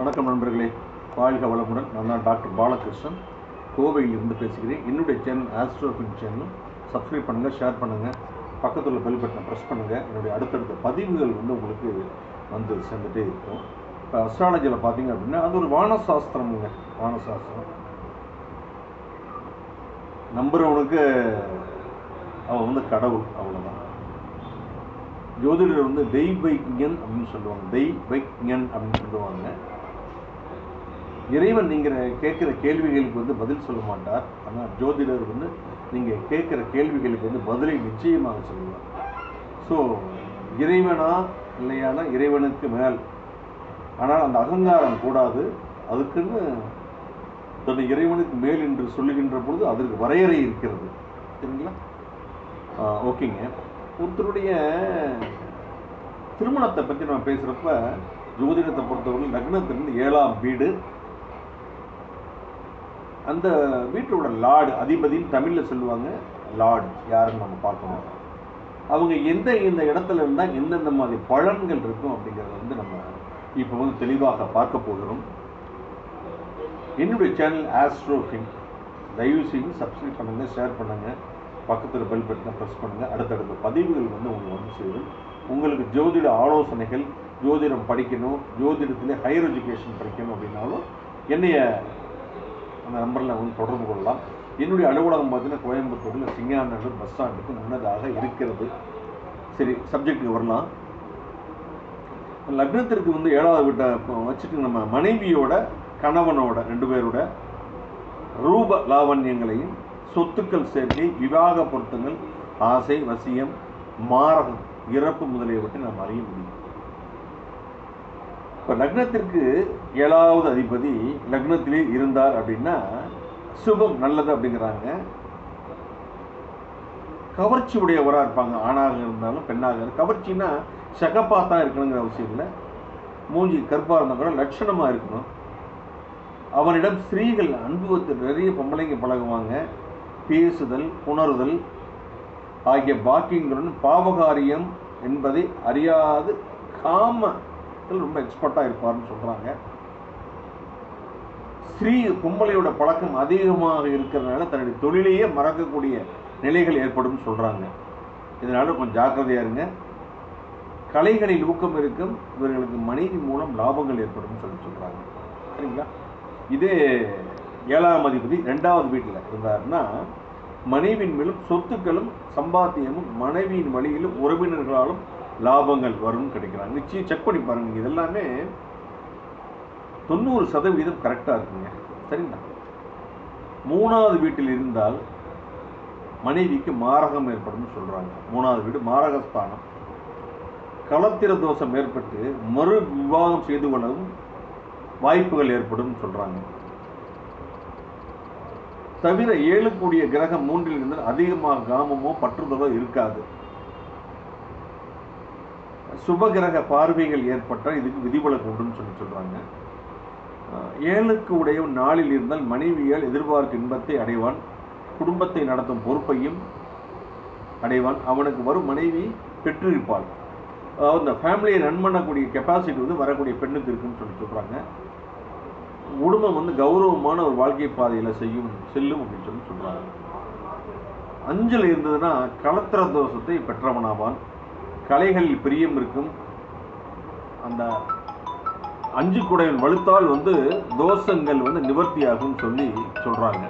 வணக்கம் நண்பர்களே. வாழ்க வளமுடன். நான் தான் டாக்டர் பாலகிருஷ்ணன். கோவையில் இருந்து பேசுகிறேன். என்னுடைய சேனல் ஆஸ்ட்ரோபின் சேனல் சப்ஸ்கிரைப் பண்ணுங்கள் ஷேர் பண்ணுங்கள் பக்கத்தில் உள்ள பெல் பட்டனை ப்ரெஸ் பண்ணுங்கள் என்னுடைய அடுத்தடுத்த பதிவுகள் வந்து உங்களுக்கு வந்து சேர்ந்துட்டே இருக்கும். இப்போ அஸ்ட்ராலஜியில் பார்த்தீங்க அப்படின்னா அது ஒரு வானசாஸ்திரமுங்க. வானசாஸ்திரம். நம்புறவனுக்கு அவன் வந்து கடவுள். அவ்வளோதான் ஜோதிடர் வந்து தெய்வைக்ஞன் அப்படின்னு சொல்லுவாங்க. தெய்வைக்ஞன் அப்படின்னு சொல்லுவாங்க. இறைவன் நீங்கள் கேட்குற கேள்விகளுக்கு வந்து பதில் சொல்ல மாட்டார். ஆனால் ஜோதிடர் வந்து நீங்கள் கேட்குற கேள்விகளுக்கு வந்து பதிலை நிச்சயமாக சொல்லுவார். ஸோ இறைவனா இல்லையானா இறைவனுக்கு மேல். ஆனால் அந்த அகங்காரம் கூடாது. அதுக்குன்னு தன்னை இறைவனுக்கு மேல் என்று சொல்லுகின்ற பொழுது அதற்கு வரையறை இருக்கிறது. சரிங்களா? ஓகேங்க. ஒருத்தருடைய திருமணத்தை பற்றி நம்ம பேசுகிறப்ப ஜோதிடத்தை பொறுத்தவரை லக்னத்திலிருந்து ஏழாம் வீடு அந்த வீட்டோட லார்டு அதிபதின்னு தமிழில் சொல்லுவாங்க லார்டு யாருன்னு நம்ம பார்க்கணும். அவங்க எந்த எந்த இடத்துல இருந்தால் எந்தெந்த மாதிரி பலன்கள் இருக்கும் அப்படிங்கிறத வந்து நம்ம இப்போ வந்து தெளிவாக பார்க்க போகிறோம். என்னுடைய சேனல் ஆஸ்ட்ரோஃபின் தயவு செய்து சப்ஸ்கிரைப் பண்ணுங்கள் ஷேர் பண்ணுங்கள் பக்கத்தில் பெல் பட்டனை ப்ரெஸ் பண்ணுங்கள் அடுத்தடுத்த பதிவுகள் வந்து உங்களுக்கு வந்து சேரும். உங்களுக்கு ஜோதிட ஆலோசனைகள் ஜோதிடம் படிக்கணும் ஜோதிடத்திலே ஹையர் எஜுகேஷன் படிக்கணும் அப்படின்னாலும் என்னைய அந்த நம்பரில் வந்து தொடர்பு கொள்ளலாம். என்னுடைய அலுவலகம் பார்த்தீங்கன்னா கோயம்புத்தூரில் சிங்காநல்லூர் பஸ் ஸ்டாண்டுக்கு முன்னதாக இருக்கிறது. சரி சப்ஜெக்ட்டுக்கு வரலாம். லக்னத்திற்கு வந்து ஏழாவது வீட்டை இப்போ வச்சுட்டு நம்ம மனைவியோட கணவனோட ரெண்டு பேரோட ரூப லாவண்யங்களையும் சொத்துக்கள் சேர்க்கை விவாக பொருத்தங்கள் ஆசை வசியம் மாரகம் இறப்பு முதலியவற்றை நாம் அறிய முடியும். இப்போ லக்னத்திற்கு ஏழாவது அதிபதி லக்னத்திலே இருந்தார் அப்படின்னா சுபம் நல்லது அப்படிங்கிறாங்க. கவர்ச்சி உடையவராக இருப்பாங்க. ஆணாக இருந்தாலும் பெண்ணாக இருந்தாலும். கவர்ச்சின்னா சகப்பா தான் இருக்கணுங்கிற அவசியம் இல்லை. மூஞ்சி கருப்பாக இருந்தால் கூட லட்சணமாக இருக்கணும். அவனிடம் ஸ்திரீகள் அன்பு நிறைய பொம்பளைங்க பழகுவாங்க. பேசுதல் உணர்தல் ஆகிய பாக்கியங்களுடன் பாவகாரியம் என்பதை அறியாது. காம விஷயத்தில் ரொம்ப எக்ஸ்பர்ட்டாக இருப்பார்னு சொல்கிறாங்க ஸ்ரீ கும்பலையோட பழக்கம் அதிகமாக இருக்கிறதுனால தன்னுடைய தொழிலையே மறக்கக்கூடிய நிலைகள் ஏற்படும் சொல்கிறாங்க இதனால கொஞ்சம் ஜாக்கிரதையா இருங்க. கலைகளில் ஊக்கம் இருக்கும். இவர்களுக்கு மனைவி மூலம் லாபங்கள் ஏற்படும் சொல்லி சொல்கிறாங்க சரிங்களா? இதே ஏழாம் அதிபதி ரெண்டாவது வீட்டில் இருந்தாருன்னா மனைவியின் மேலும் சொத்துக்களும் சம்பாத்தியமும் மனைவியின் வழியிலும் உறவினர்களாலும் லாபங்கள் வரும் கிடைக்கிறாங்க. நிச்சயம் செக் பண்ணி பாருங்க. இது எல்லாமே தொண்ணூறு சதவீதம் கரெக்டாக இருக்குங்க. சரிங்களா? மூணாவது வீட்டில் இருந்தால் மனைவிக்கு மாரகம் ஏற்படும் சொல்றாங்க. மூணாவது வீடு மாரகஸ்தானம். களத்திர தோஷம் ஏற்பட்டு மறு விவாகம் செய்து கொள்ளவும் வாய்ப்புகள் ஏற்படும் சொல்றாங்க. தவிர ஏழு கூடிய கிரகம் மூன்றில் இருந்து அதிகமாக காமமோ பற்றுதலோ இருக்காது. சுபகிரக பார்வைகள் ஏற்பட்டால் இதுக்கு விதிவிலக்கு உண்டுன்னு சொல்லி சொல்கிறாங்க ஏழுக்கு உடைய நாளில் இருந்தால் மனைவியால் எதிர்பார்க்கும் இன்பத்தை அடைவான் குடும்பத்தை நடத்தும் பொறுப்பையும் அடைவான் அவனுக்கு வரும் மனைவி பெற்றிருப்பாள். அதாவது இந்த ஃபேமிலியை ரன் பண்ணக்கூடிய கெப்பாசிட்டி வந்து வரக்கூடிய பெண்ணுக்கு இருக்குன்னு சொல்லி சொல்கிறாங்க குடும்பம் வந்து கௌரவமான ஒரு வாழ்க்கை பாதையில் செய்யும் செல்லும் அப்படின்னு சொல்லி சொல்கிறாங்க அஞ்சில் இருந்ததுன்னா கலத்திர தோஷத்தை பெற்றவனாவான். கலைகளில் பிரியம் இருக்கும். அந்த அஞ்சு குடையின் வலுத்தால் வந்து தோஷங்கள் வந்து நிவர்த்தியாகும் சொல்லி சொல்கிறாங்க